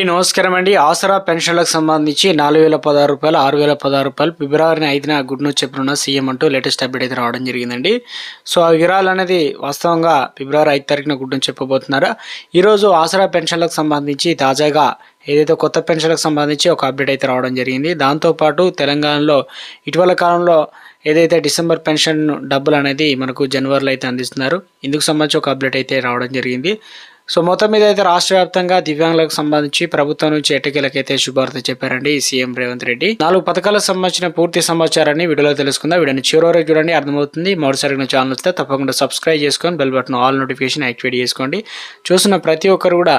ఈ నమస్కారం అండి. ఆసరా పెన్షన్లకు సంబంధించి నాలుగు వేల పదహారు రూపాయలు ఆరు వేల పదహారు రూపాయలు ఫిబ్రవరి ఐదున గుడ్ న్యూస్ చెప్పనున్న సీఎం అంటూ లేటెస్ట్ అప్డేట్ అయితే రావడం జరిగిందండి. సో ఆ వివరాలు అనేది వాస్తవంగా ఫిబ్రవరి ఐదు తారీఖున గుడ్ న్యూస్ చెప్పబోతున్నారు. ఈరోజు ఆసరా పెన్షన్లకు సంబంధించి తాజాగా ఏదైతే కొత్త పెన్షన్లకు సంబంధించి ఒక అప్డేట్ అయితే రావడం జరిగింది. దాంతోపాటు తెలంగాణలో ఇటీవల కాలంలో ఏదైతే డిసెంబర్ పెన్షన్ డబ్బులు అనేది మనకు జనవరిలో అయితే అందిస్తున్నారు. ఇందుకు సంబంధించి ఒక అప్డేట్ అయితే రావడం జరిగింది. సో మొత్తం మీద అయితే రాష్ట్ర వ్యాప్తంగా దివ్యాంగులకు సంబంధించి ప్రభుత్వం నుంచి ఎట్టకీలకైతే శుభార్త చెప్పారండి సీఎం రేవంత్ రెడ్డి. నాలుగు పథకాలకు సంబంధించిన పూర్తి సమాచారాన్ని వీడియోలో తెలుసుకుందాం. వీడియోని చివరి వరకు చూడండి అర్థమవుతుంది. మొదటిసారి ఛానల్ వస్తే తప్పకుండా సబ్స్క్రైబ్ చేసుకొని bell button all notification activate చేసుకోండి. చూసిన ప్రతి ఒక్కరు కూడా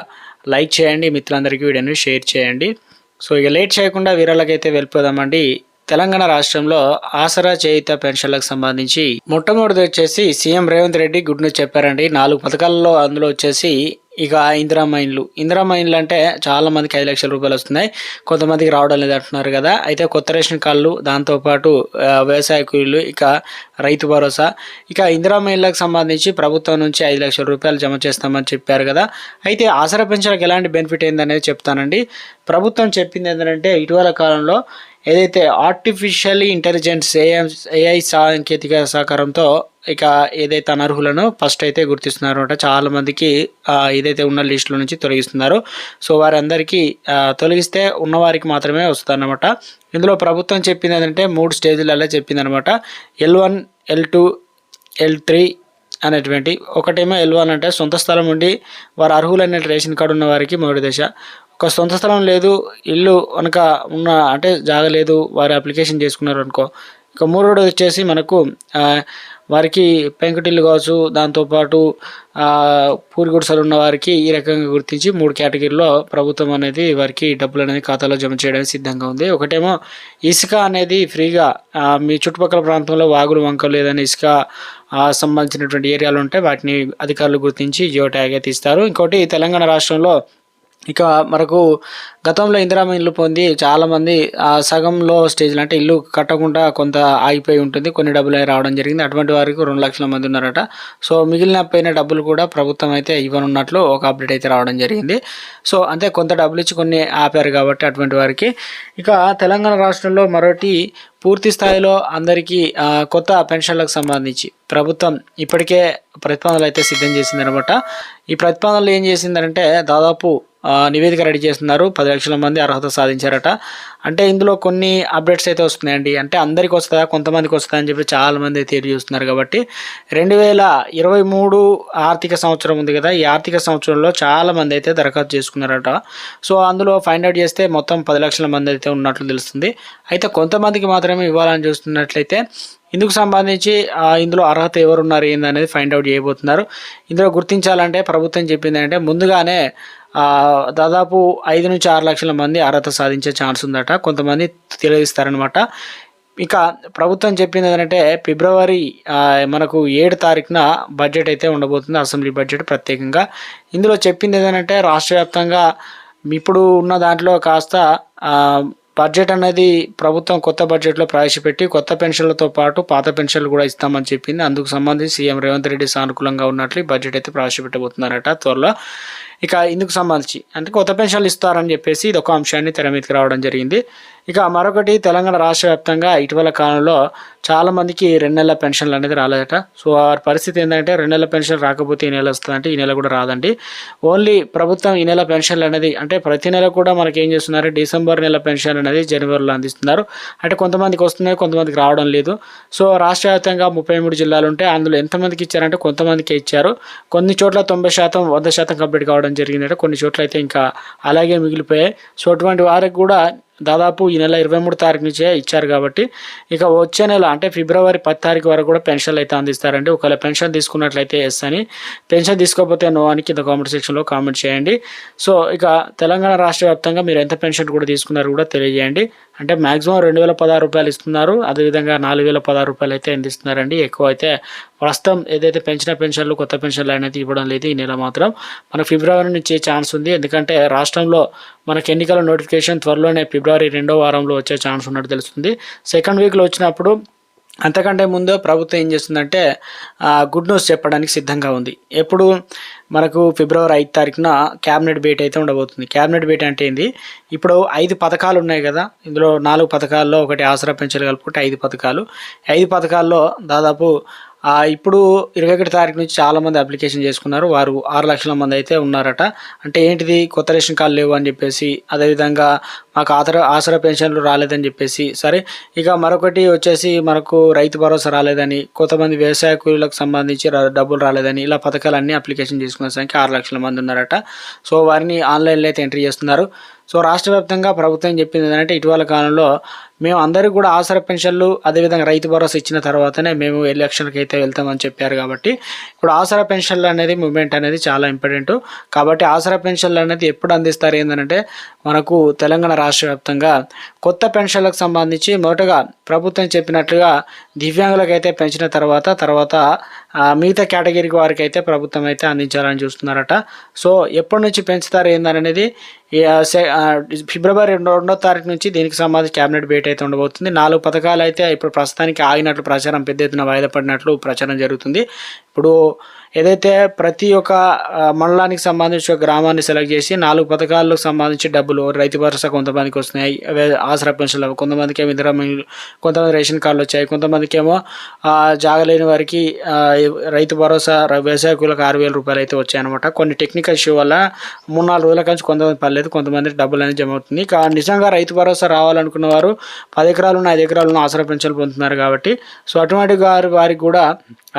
లైక్ చేయండి. మిత్రులందరికీ వీడియోని షేర్ చేయండి. సో ఇక లేట్ చేయకుండా వీరాలకైతే వెళ్ళిపోదామండి. తెలంగాణ రాష్ట్రంలో ఆసరా చేయిత పెన్షన్లకు సంబంధించి మొట్టమొదటి వచ్చేసి CM Revanth Reddy good news చెప్పారండి. నాలుగు పథకాల్లో అందులో వచ్చేసి ఇక ఇందిరా మైన్లు ఇందిరా మైన్లు అంటే చాలా మందికి ఐదు లక్షల రూపాయలు వస్తున్నాయి. కొంతమందికి రావడం లేదు అంటున్నారు కదా. అయితే కొత్త రేషన్ కార్డులు దాంతోపాటు వ్యవసాయ కూలీలు ఇక రైతు భరోసా. ఇక ఇందిరా మైన్లకు సంబంధించి ప్రభుత్వం నుంచి ఐదు లక్షల రూపాయలు జమ చేస్తామని చెప్పారు కదా. అయితే ఆసరా పెన్షన్లకు ఎలాంటి బెనిఫిట్ ఏందనేది చెప్తానండి. ప్రభుత్వం చెప్పింది ఏంటంటే ఇటీవల కాలంలో ఏదైతే ఆర్టిఫిషియల్ ఇంటెలిజెన్స్ ఏఐ ఏఐ సాంకేతిక సహకారంతో ఇక ఏదైతే అనర్హులను ఫస్ట్ అయితే గుర్తిస్తున్నారు అనమాట చాలామందికి ఏదైతే ఉన్న లిస్టుల నుంచి తొలగిస్తున్నారు. సో వారందరికీ తొలగిస్తే ఉన్నవారికి మాత్రమే వస్తుందన్నమాట. ఇందులో ప్రభుత్వం చెప్పింది ఏంటంటే మూడు స్టేజ్లలో చెప్పింది అనమాట L one L two L three అనేటువంటి ఒకటేమో ఎల్ వన్ అంటే సొంత స్థలం ఉండి వారు అర్హులైన రేషన్ కార్డు ఉన్న వారికి మొదటి దశ. ఒక సొంత స్థలం లేదు ఇల్లు కనుక ఉన్న అంటే జాగ లేదు వారు అప్లికేషన్ చేసుకున్నారు అనుకో. ఇక మూడోది వచ్చేసి మనకు వారికి పెంకుటిల్లు కావచ్చు దాంతోపాటు ఆ, పూరి గుడిసెలు ఉన్న వారికి ఈ రకంగా గుర్తించి మూడు కేటగిరీలో ప్రభుత్వం అనేది వారికి డబ్బులు అనేది ఖాతాలో జమ చేయడానికి సిద్ధంగా ఉంది. ఒకటేమో ఇసుక అనేది ఫ్రీగా మీ చుట్టుపక్కల ప్రాంతంలో వాగులు వంకలు ఏదైనా ఇసుక సంబంధించినటువంటి ఏరియాలు ఉంటే వాటిని అధికారులు గుర్తించి జియో ట్యాగ్ అయితే ఇస్తారు ఇంకోటి తెలంగాణ రాష్ట్రంలో ఇక మనకు గతంలో ఇందిరామ ఇల్లు పొంది చాలామంది సగంలో స్టేజ్లు అంటే ఇల్లు కట్టకుండా కొంత ఆగిపోయి ఉంటుంది కొన్ని డబ్బులు అయి రావడం జరిగింది. అటువంటి వారికి రెండు లక్షల మంది ఉన్నారట. సో మిగిలిన పోయిన డబ్బులు కూడా ప్రభుత్వం అయితే ఇవ్వనున్నట్లు ఒక అప్డేట్ అయితే రావడం జరిగింది. సో అంతే కొంత డబ్బులు ఇచ్చి కొన్ని ఆపారు కాబట్టి అటువంటి వారికి. ఇక తెలంగాణ రాష్ట్రంలో మరొకటి పూర్తి స్థాయిలో అందరికీ కొత్త పెన్షన్లకు సంబంధించి ప్రభుత్వం ఇప్పటికే ప్రతిపాదనలు అయితే సిద్ధం చేసిందనమాట. ఈ ప్రతిపాదనలు ఏం చేసిందంటే దాదాపు నివేదిక రెడీ చేస్తున్నారు. పది లక్షల మంది అర్హత సాధించారట. అంటే ఇందులో కొన్ని అప్డేట్స్ అయితే వస్తున్నాయండి. అంటే అందరికి వస్తుందా కొంతమందికి వస్తుందా అని చెప్పి చాలా మంది అయితే ఎదురు చూస్తున్నారు కాబట్టి రెండు వేల ఇరవై మూడు ఆర్థిక సంవత్సరం ఉంది కదా ఈ ఆర్థిక సంవత్సరంలో చాలా మంది అయితే దరఖాస్తు చేసుకున్నారట. సో అందులో ఫైండ్ అవుట్ చేస్తే మొత్తం పది లక్షల మంది అయితే ఉన్నట్లు తెలుస్తుంది. అయితే కొంతమందికి మాత్రమే ఇవ్వాలని చూస్తున్నట్లయితే ఇందుకు సంబంధించి ఇందులో అర్హత ఎవరున్నారు ఏందనేది ఫైండ్ అవుట్ చేయబోతున్నారు. ఇందులో గుర్తించాలంటే ప్రభుత్వం చెప్పింది అంటే ముందుగానే దాదాపు ఐదు నుంచి ఆరు లక్షల మంది అర్హత సాధించే ఛాన్స్ ఉందట. కొంతమంది తెలియజేస్తారనమాట ఇక ప్రభుత్వం చెప్పింది ఏంటంటే ఫిబ్రవరి మనకు ఏడు తారీఖున బడ్జెట్ అయితే ఉండబోతుంది. అసెంబ్లీ బడ్జెట్ ప్రత్యేకంగా. ఇందులో చెప్పింది ఏంటంటే రాష్ట్ర వ్యాప్తంగా ఇప్పుడు ఉన్న దాంట్లో కాస్త బడ్జెట్ అనేది ప్రభుత్వం కొత్త బడ్జెట్లో ప్రవేశపెట్టి కొత్త పెన్షన్లతో పాటు పాత పెన్షన్లు కూడా ఇస్తామని చెప్పింది. అందుకు సంబంధించి సీఎం రేవంత్ రెడ్డి సానుకూలంగా ఉన్నట్లు ఈ బడ్జెట్ అయితే ప్రవేశపెట్టబోతున్నారట త్వరలో. ఇక ఇందుకు సంబంధించి అంటే కొత్త పెన్షన్లు ఇస్తారని చెప్పేసి ఇది ఒక అంశాన్ని తెర మీదకి రావడం జరిగింది. ఇక మరొకటి తెలంగాణ రాష్ట్ర వ్యాప్తంగా ఇటీవల కాలంలో చాలామందికి రెండు నెలల పెన్షన్లు అనేది రాలేదట. సో వారి పరిస్థితి ఏంటంటే రెండు నెలల పెన్షన్ రాకపోతే ఈ నెల వస్తుందంటే ఈ నెల కూడా రాదండి. ఓన్లీ ప్రభుత్వం ఈ నెల పెన్షన్లు అనేది అంటే ప్రతి నెల కూడా మనకి ఏం చేస్తున్నారు? డిసెంబర్ నెల పెన్షన్ అనేది జనవరిలో అందిస్తున్నారు. అంటే కొంతమందికి వస్తున్నాయి కొంతమందికి రావడం లేదు. సో రాష్ట్ర వ్యాప్తంగా ముప్పై మూడు జిల్లాలు ఉంటే అందులో ఎంతమందికి ఇచ్చారంటే కొంతమందికే ఇచ్చారు. కొన్ని చోట్ల తొంభై శాతం వంద శాతం కంప్లీట్ కావడం జరిగిందంటే. కొన్ని చోట్ల అయితే ఇంకా అలాగే మిగిలిపోయాయి. సో అటువంటి వారికి కూడా దాదాపు ఈ నెల ఇరవై మూడు తారీఖు నుంచే ఇచ్చారు కాబట్టి ఇక వచ్చే నెల అంటే ఫిబ్రవరి పది తారీఖు వరకు కూడా పెన్షన్లు అయితే అందిస్తారండి. ఒకవేళ పెన్షన్ తీసుకున్నట్లయితే ఎస్ అని. పెన్షన్ తీసుకోకపోతే నో అని కింద కామెంట్ సెక్షన్లో కామెంట్ చేయండి. సో ఇక తెలంగాణ రాష్ట్ర వ్యాప్తంగా మీరు ఎంత పెన్షన్ కూడా తీసుకున్నారు కూడా తెలియజేయండి. అంటే మ్యాక్సిమం రెండు వేల పదహారు రూపాయలు ఇస్తున్నారు. అదేవిధంగా నాలుగు వేల పదహారు రూపాయలు అయితే అందిస్తున్నారండి. ఎక్కువ అయితే ప్రస్తుతం ఏదైతే పెంచిన పెన్షన్లు కొత్త పెన్షన్లు అనేది ఇవ్వడం లేదు ఈ నెల మాత్రం. మన ఫిబ్రవరి నుంచి ఛాన్స్ ఉంది. ఎందుకంటే రాష్ట్రంలో మనకి ఎన్నికల నోటిఫికేషన్ త్వరలోనే ఫిబ్రవరి రెండో వారంలో వచ్చే ఛాన్స్ ఉన్నట్టు తెలుస్తుంది. సెకండ్ వీక్లో వచ్చినప్పుడు అంతకంటే ముందు ప్రభుత్వం ఏం చేస్తుందంటే గుడ్ న్యూస్ చెప్పడానికి సిద్ధంగా ఉంది. ఎప్పుడు మనకు ఫిబ్రవరి ఐదు తారీఖున క్యాబినెట్ భేటీ అయితే ఉండబోతుంది. క్యాబినెట్ భేటీ అంటే ఏంది? ఇప్పుడు ఐదు పథకాలు ఉన్నాయి కదా ఇందులో నాలుగు పథకాల్లో ఒకటి ఆసరా పెంచలు కలుపుకుంటే ఐదు పథకాలు. ఐదు పథకాల్లో దాదాపు ఇప్పుడు ఇరవై ఒకటి తారీఖు నుంచి చాలామంది అప్లికేషన్ చేసుకున్నారు. వారు ఆరు లక్షల మంది అయితే ఉన్నారట. అంటే ఏంటిది? కొత్త రేషన్ కార్డు లేవు అని చెప్పేసి అదేవిధంగా మాకు ఆసరా ఆసరా పెన్షన్లు రాలేదని చెప్పేసి సరే ఇక మరొకటి వచ్చేసి మనకు రైతు భరోసా రాలేదని కొంతమంది వ్యవసాయ కూలీలకు సంబంధించి ర- డబ్బులు రాలేదని ఇలా పథకాలన్నీ అప్లికేషన్ చేసుకున్న సంఖ్య ఆరు లక్షల మంది ఉన్నారట. సో వారిని ఆన్లైన్లో అయితే ఎంట్రీ చేస్తున్నారు. సో రాష్ట్ర వ్యాప్తంగా ప్రభుత్వం చెప్పింది ఏంటంటే ఇటీవల కాలంలో మేము అందరికీ కూడా ఆసరా పెన్షన్లు అదేవిధంగా రైతు భరోసా ఇచ్చిన తర్వాతనే మేము ఎలక్షన్కి అయితే వెళ్తామని చెప్పారు కాబట్టి ఇప్పుడు ఆసరా పెన్షన్లు అనేది మూమెంట్ అనేది చాలా ఇంపార్టెంట్. కాబట్టి ఆసరా పెన్షన్లు అనేది ఎప్పుడు అందిస్తారు ఏంటంటే మనకు తెలంగాణ రాష్ట్ర వ్యాప్తంగా కొత్త పెన్షన్లకు సంబంధించి మొదటగా ప్రభుత్వం చెప్పినట్లుగా దివ్యాంగులకు అయితే పెంచిన తర్వాత తర్వాత మిగతా కేటగిరీకి వారికి అయితే ప్రభుత్వం అయితే అందించాలని చూస్తున్నారట. సో ఎప్పటి నుంచి పెంచుతారు ఏందనేది ఫిబ్రవరి రెండో రెండో తారీఖు నుంచి దీనికి సంబంధించి కేబినెట్ భేటీ అయితే ఉండబోతుంది. నాలుగు పథకాలు అయితే ఇప్పుడు ప్రస్తుతానికి ఆగినట్లు ప్రచారం పెద్ద ఎత్తున వాయిదా పడినట్లు ప్రచారం జరుగుతుంది. ఇప్పుడు ఏదైతే ప్రతి ఒక్క మండలానికి సంబంధించి ఒక గ్రామాన్ని సెలెక్ట్ చేసి నాలుగు పథకాలకు సంబంధించి డబ్బులు రైతు భరోసా కొంతమందికి వస్తున్నాయి. ఆసరా పెన్షన్లు కొంతమందికి ఏమో ఇందిరా కొంతమంది రేషన్ కార్డులు వచ్చాయి. కొంతమందికి ఏమో జాగలేని వారికి రైతు భరోసా వ్యవసాయకులకు వ్యవసాయ కూలకు ఆరు వేల రూపాయలు అయితే వచ్చాయన్నమాట. కొన్ని టెక్నికల్ ఇష్యూ వల్ల మూడు నాలుగు రోజుల నుంచి కొంతమంది పర్లేదు కొంతమంది డబ్బులు అనేది జమ అవుతుంది. కా నిజంగా రైతు భరోసా రావాలనుకున్న వారు పది ఎకరాలు ఉన్న ఐదు ఎకరాలు ఉన్న ఆసరా పెన్షన్లు పొందుతున్నారు కాబట్టి సో అటువంటి వారి వారికి కూడా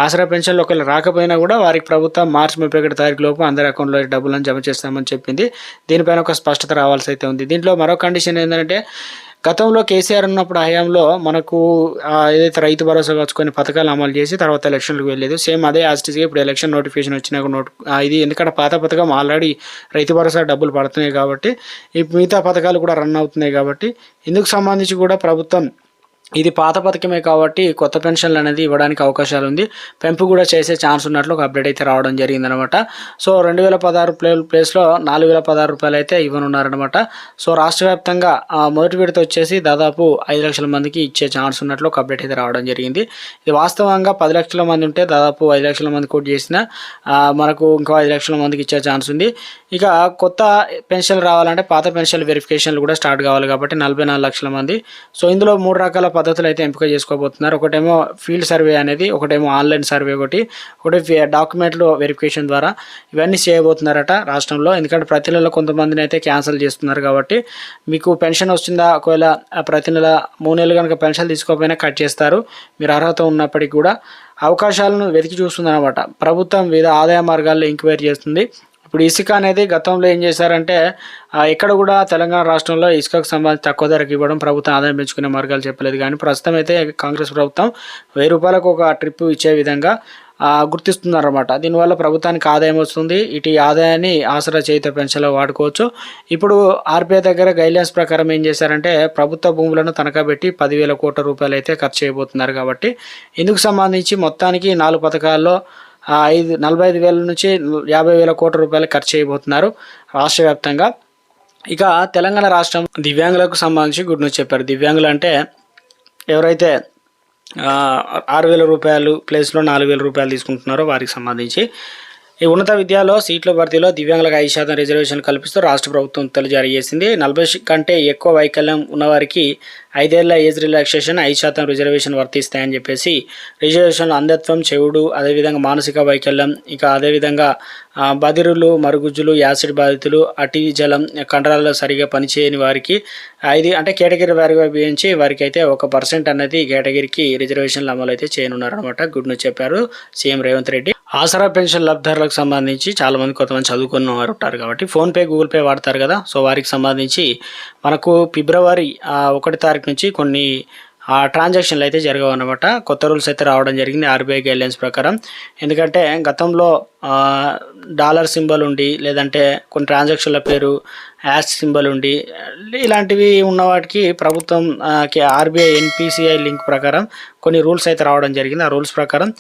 ఆసరా పెన్షన్లు ఒకవేళ రాకపోయినా కూడా వారికి ప్రభుత్వం మార్చి ముప్పై ఒకటి తారీఖు లోపు అందరి అకౌంట్లో డబ్బులను జమ చేస్తామని చెప్పింది. దీనిపైన ఒక స్పష్టత రావాల్సి అయితే ఉంది. దీంట్లో మరో కండిషన్ ఏంటంటే గతంలో కేసీఆర్ ఉన్నప్పుడు హయాంలో మనకు ఏదైతే రైతు భరోసా వచ్చుకొని పథకాలు అమలు చేసి తర్వాత ఎలక్షన్లకు వెళ్ళలేదు సేమ్ అదే యాస్టిస్గా ఇప్పుడు ఎలక్షన్ నోటిఫికేషన్ వచ్చినాక నోట్ ఇది ఎందుకంటే పాత పథకం ఆల్రెడీ రైతు భరోసా డబ్బులు పడుతున్నాయి కాబట్టి ఈ మిగతా పథకాలు కూడా రన్ అవుతున్నాయి కాబట్టి ఇందుకు సంబంధించి కూడా ప్రభుత్వం ఇది పాత పథకమే కాబట్టి కొత్త పెన్షన్లు అనేది ఇవ్వడానికి అవకాశాలు ఉంది. పెంపు కూడా చేసే ఛాన్స్ ఉన్నట్లు ఒక అప్డేట్ అయితే రావడం జరిగిందనమాట. సో రెండు వేల పదహారు ప్లే ప్లేస్లో నాలుగు వేల పదహారు రూపాయలు అయితే ఇవ్వనున్నారనమాట. సో రాష్ట్ర వ్యాప్తంగా మొదటి విడత వచ్చేసి దాదాపు ఐదు లక్షల మందికి ఇచ్చే ఛాన్స్ ఉన్నట్లు ఒక అప్డేట్ అయితే రావడం జరిగింది. ఇది వాస్తవంగా పది లక్షల మంది ఉంటే దాదాపు ఐదు లక్షల మంది కోట్ చేసిన మనకు ఇంకో ఐదు లక్షల మందికి ఇచ్చే ఛాన్స్ ఉంది. ఇక కొత్త పెన్షన్లు రావాలంటే పాత పెన్షన్ వెరిఫికేషన్లు కూడా స్టార్ట్ కావాలి కాబట్టి నలభై నాలుగు లక్షల మంది. సో ఇందులో మూడు రకాల పద్ధతులు అయితే ఎంపిక చేసుకోబోతున్నారు. ఒకటేమో ఫీల్డ్ సర్వే అనేది ఒకటేమో ఆన్లైన్ సర్వే ఒకటి ఒకటి డాక్యుమెంట్లు వెరిఫికేషన్ ద్వారా ఇవన్నీ చేయబోతున్నారట రాష్ట్రంలో. ఎందుకంటే ప్రతి నెల కొంతమందిని అయితే క్యాన్సిల్ చేస్తున్నారు కాబట్టి మీకు పెన్షన్ వస్తుందా? ఒకవేళ ప్రతి నెల మూడు నెలలు కనుక పెన్షన్ తీసుకోకపోయినా కట్ చేస్తారు. మీరు అర్హత ఉన్నప్పటికీ కూడా అవకాశాలను వెతికి చూస్తుందన్నమాట. ప్రభుత్వం వివిధ ఆదాయ మార్గాల్లో ఎంక్వైరీ చేస్తుంది. ఇప్పుడు ఇసుక అనేది గతంలో ఏం చేశారంటే ఇక్కడ కూడా తెలంగాణ రాష్ట్రంలో ఇసుకకు సంబంధించి తక్కువ ధరకు ఇవ్వడం ప్రభుత్వం ఆదాయం పెంచుకునే మార్గాలు చెప్పలేదు. కానీ ప్రస్తుతం అయితే కాంగ్రెస్ ప్రభుత్వం వెయ్యి రూపాయలకు ఒక ట్రిప్ ఇచ్చే విధంగా గుర్తిస్తున్నారన్నమాట దీనివల్ల ప్రభుత్వానికి ఆదాయం వస్తుంది. ఇటు ఆదాయాన్ని ఆసరా చేత పెన్షన్లో వాడుకోవచ్చు. ఇప్పుడు ఆర్బీఐ దగ్గర గైడ్లైన్స్ ప్రకారం ఏం చేశారంటే ప్రభుత్వ భూములను తనఖా పెట్టి పదివేల కోట్ల రూపాయలు అయితే ఖర్చు చేయబోతున్నారు కాబట్టి ఇందుకు సంబంధించి మొత్తానికి నాలుగు పథకాల్లో ఐదు నలభై ఐదు వేల నుంచి యాభై వేల కోట్ల రూపాయలు ఖర్చు చేయబోతున్నారు రాష్ట్ర వ్యాప్తంగా. ఇక తెలంగాణ రాష్ట్రం దివ్యాంగులకు సంబంధించి గుడ్ న్యూస్ చెప్పారు. దివ్యాంగులు అంటే ఎవరైతే ఆరు వేల రూపాయలు ప్లేస్లో నాలుగు వేల రూపాయలు తీసుకుంటున్నారో వారికి సంబంధించి. ఈ ఉన్నత విద్యలో సీట్ల భర్తీలో దివ్యాంగులకు ఐదు శాతం రిజర్వేషన్ కల్పిస్తూ రాష్ట్ర ప్రభుత్వం ఉత్తర్వులు జారీ చేసింది. నలభై కంటే ఎక్కువ వైకల్యం ఉన్నవారికి ఐదేళ్ళ ఏజ్ రిలాక్సేషన్ ఐదు శాతం రిజర్వేషన్ వర్తిస్తాయని చెప్పేసి రిజర్వేషన్లు అంధత్వం చెవుడు అదేవిధంగా మానసిక వైకల్యం ఇక అదేవిధంగా బదిరులు మరుగుజ్జులు యాసిడ్ బాధితులు అటి జలం కండరాల్లో సరిగా పనిచేయని వారికి ఐదు అంటే కేటగిరీ వారిగా ఉపయోగించి వారికి అయితే ఒక పర్సెంట్ అనేది కేటగిరీకి రిజర్వేషన్లు అమలు అయితే చేయనున్నారు అనమాట గుడ్ న్యూస్ చెప్పారు సీఎం రేవంత్ రెడ్డి. ఆసరా పెన్షన్ లబ్ధిదారులకు సంబంధించి చాలామంది కొంతమంది చదువుకున్న వారు ఉంటారు కాబట్టి ఫోన్పే గూగుల్ పే వాడతారు కదా. సో వారికి సంబంధించి మనకు ఫిబ్రవరి ఒకటి తారీఖు నుంచి కొన్ని ట్రాన్సాక్షన్లు అయితే జరగవు అనమాట కొత్త రూల్స్ అయితే రావడం జరిగింది ఆర్బీఐ గైడ్లైన్స్ ప్రకారం. ఎందుకంటే గతంలో డాలర్ సింబల్ ఉండి లేదంటే కొన్ని ట్రాన్సాక్షన్ల పేరు యాష్ సింబల్ ఉండి ఇలాంటివి ఉన్న వాటికి ప్రభుత్వం ఆర్బీఐ ఎన్పిసిఐ లింక్ ప్రకారం కొన్ని రూల్స్ అయితే రావడం జరిగింది. ఆ రూల్స్ ప్రకారం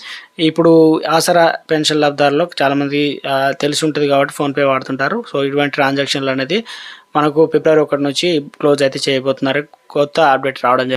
ఇప్పుడు ఆసరా పెన్షన్ లబ్ధారులకు చాలామంది తెలిసి ఉంటుంది కాబట్టి ఫోన్పే వాడుతుంటారు. సో ఇటువంటి ట్రాన్సాక్షన్లు అనేది మనకు ఫిబ్రవరి ఒకటి నుంచి క్లోజ్ అయితే చేయబోతున్నారు. కొత్త అప్డేట్ రావడం జరిగింది